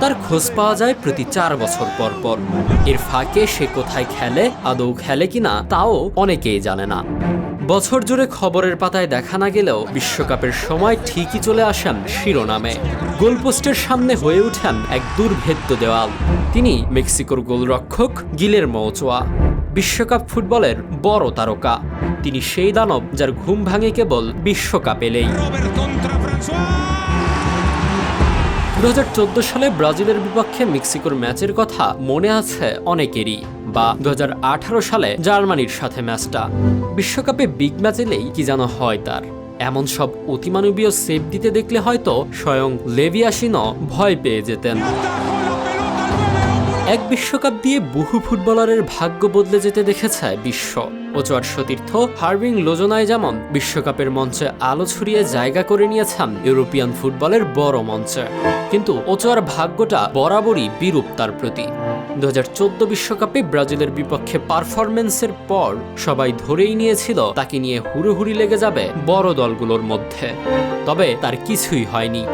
তার খোঁজ পাওয়া যায় প্রতি চার বছর পর পর। এর ফাঁকে সে কোথায় খেলে, আদৌ খেলে কিনা, তাও অনেকেই জানে না। বছর জুড়ে খবরের পাতায় দেখা না গেলেও বিশ্বকাপের সময় ঠিকই চলে আসেন শিরোনামে। গোলপোস্টের সামনে হয়ে উঠেন এক দুর্ভেদ্য দেওয়াল। তিনি মেক্সিকোর গোলরক্ষক গিলের মৌচোয়া। বিশ্বকাপ ফুটবলের বড় তারকা। তিনি সেই দানব যার ঘুম ভাঙে কেবল বিশ্বকাপ এলেই. দু হাজার চোদ্দ সালে ব্রাজিলের বিপক্ষে মেক্সিকোর ম্যাচের কথা মনে আছে অনেকেরই, বা দু হাজার আঠারো সালে জার্মানির সাথে ম্যাচটা। বিশ্বকাপে বিগ ম্যাচ এলেই কি যেন হয় তার। এমন সব অতিমানবীয় সেভ দিতে দেখলে হয়তো স্বয়ং লেভিয়াসিনও ভয় পেয়ে যেতেন। এক বিশ্বকাপ দিয়ে বহু ফুটবলারের ভাগ্য বদলে যেতে দেখেছে বিশ্ব। ওচোয়ার সতীর্থ হার্ভিং লোজনায় যেমন বিশ্বকাপের মঞ্চে আলো ছড়িয়ে জায়গা করে নিয়েছেন ইউরোপিয়ান ফুটবলের বড় মঞ্চে। কিন্তু ওচোয়ার ভাগ্যটা বরাবরই বিরূপ তার প্রতি। দু বিশ্বকাপে ব্রাজিলের বিপক্ষে পারফরমেন্সের পর সবাই ধরেই নিয়েছিল তাকে নিয়ে হুড়োহুড়ি লেগে যাবে বড় দলগুলোর মধ্যে। তবে তার কিছুই হয়নি।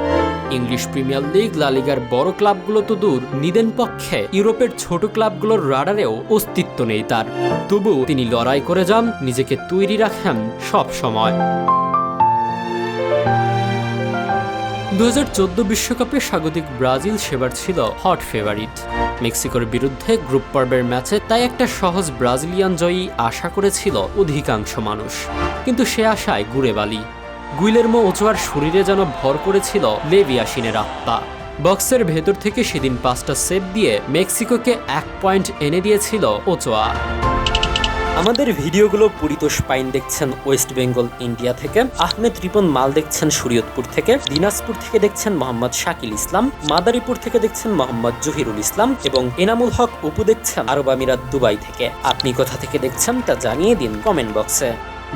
ইংলিশ প্রিমিয়ার লিগ লালিগার বড় ক্লাবগুলো তো দূর। নিদেন পক্ষে ইউরোপের ছোট ক্লাবগুলোর রাডারেও অস্তিত্ব নেই তার। তবু তিনি লড়াই করে যান, নিজেকে তৈরি রাখেন সব সময়। দু বিশ্বকাপে স্বাগতিক ব্রাজিল সেবার ছিল হট ফেভারিট মেক্সিকোর বিরুদ্ধে গ্রুপ পর্বের ম্যাচে তাই একটা সহজ ব্রাজিলিয়ান জয়ী আশা করেছিল অধিকাংশ মানুষ। কিন্তু সে আশায় গুড়ে বালি। গুইলেরমো ওচোয়ার শরীরে যেন ভর করেছিল লেভিয়াসিনের আত্মা। বক্সের ভেতর থেকে সেদিন পাঁচটা সেভ দিয়ে মেক্সিকোকে এক পয়েন্ট এনে দিয়েছিল ওচোয়া আমাদের ভিডিওগুলো পরিতোষ পাইন দেখছেন ওয়েস্ট বেঙ্গল ইন্ডিয়া থেকে, আহমেদ রিপন মাল দেখছেন শরীয়তপুর থেকে, দিনাজপুর থেকে দেখছেন মোহাম্মদ শাকিল ইসলাম, মাদারীপুর থেকে দেখছেন মোহাম্মদ জহিরুল ইসলাম এবং এনামুল হক উপু দেখছেন আরব আমিরাত দুবাই থেকে। আপনি কোথা থেকে দেখছেন তা জানিয়ে দিন কমেন্ট বক্সে।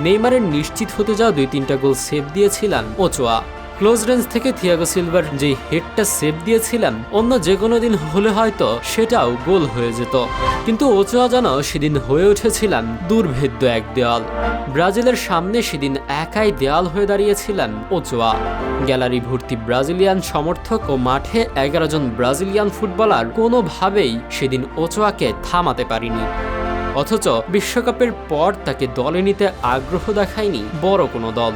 নেইমারের নিশ্চিত হতে যাওয়া দুই তিনটা গোল সেভ দিয়েছিলেন ওচোয়া। ক্লোজ রেঞ্জ থেকে থিয়াগো সিলভার যে হেডটা সেভ দিয়েছিলেন, অন্য যে কোনো দিন হলে হয়তো সেটাও গোল হয়ে যেত। কিন্তু ওচোয়া যেন সেদিন হয়ে উঠেছিলেন দুর্ভেদ্য এক দেওয়াল ব্রাজিলের সামনে সেদিন একাই দেয়াল হয়ে দাঁড়িয়েছিলেন ওচোয়া। গ্যালারি ভর্তি ব্রাজিলিয়ান সমর্থক ও মাঠে এগারো জন ব্রাজিলিয়ান ফুটবলার কোনোভাবেই সেদিন ওচোয়াকে থামাতে পারিনি। অথচ বিশ্বকাপের পর তাকে দলে নিতে আগ্রহ দেখায়নি বড় কোনো দল।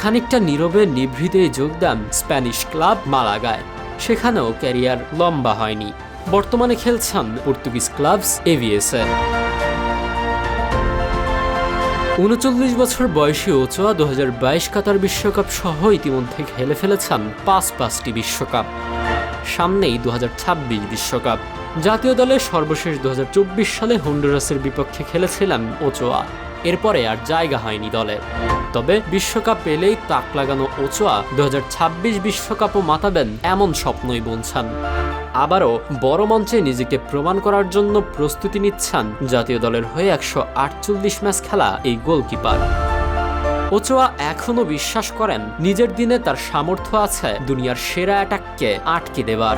খানিকটা নীরবে নিভৃতে যোগদান স্প্যানিশ ক্লাব মালাগায়। সেখানেও ক্যারিয়ার লম্বা হয়নি। বর্তমানে খেলছেন পর্তুগিজ ক্লাবস এভিএসে উনচল্লিশ বছর বয়সী ওচোয়া দু কাতার বিশ্বকাপ সহ ইতিমধ্যে খেলে ফেলেছেন পাঁচ পাঁচটি বিশ্বকাপ। সামনেই দু বিশ্বকাপ। জাতীয় দলে সর্বশেষ দু হাজার চব্বিশ সালে হন্ডুরাসের বিপক্ষে খেলেছিলেন ওচোয়া। এরপরে আর জায়গা হয়নি দলে। তবে বিশ্বকাপ পেলেই তাক লাগানো ওচোয়া দু বিশ্বকাপও মাতাবেন এমন স্বপ্নই বুনছেন। আবারও বড় মঞ্চে নিজেকে প্রমাণ করার জন্য প্রস্তুতি নিচ্ছেন জাতীয় দলের হয়ে একশো আটচল্লিশ ম্যাচ খেলা এই গোলকিপার। ওচোয়া এখনও বিশ্বাস করেন নিজের দিনে তার সামর্থ্য আছে দুনিয়ার সেরা অ্যাটাককে আটকে দেবার।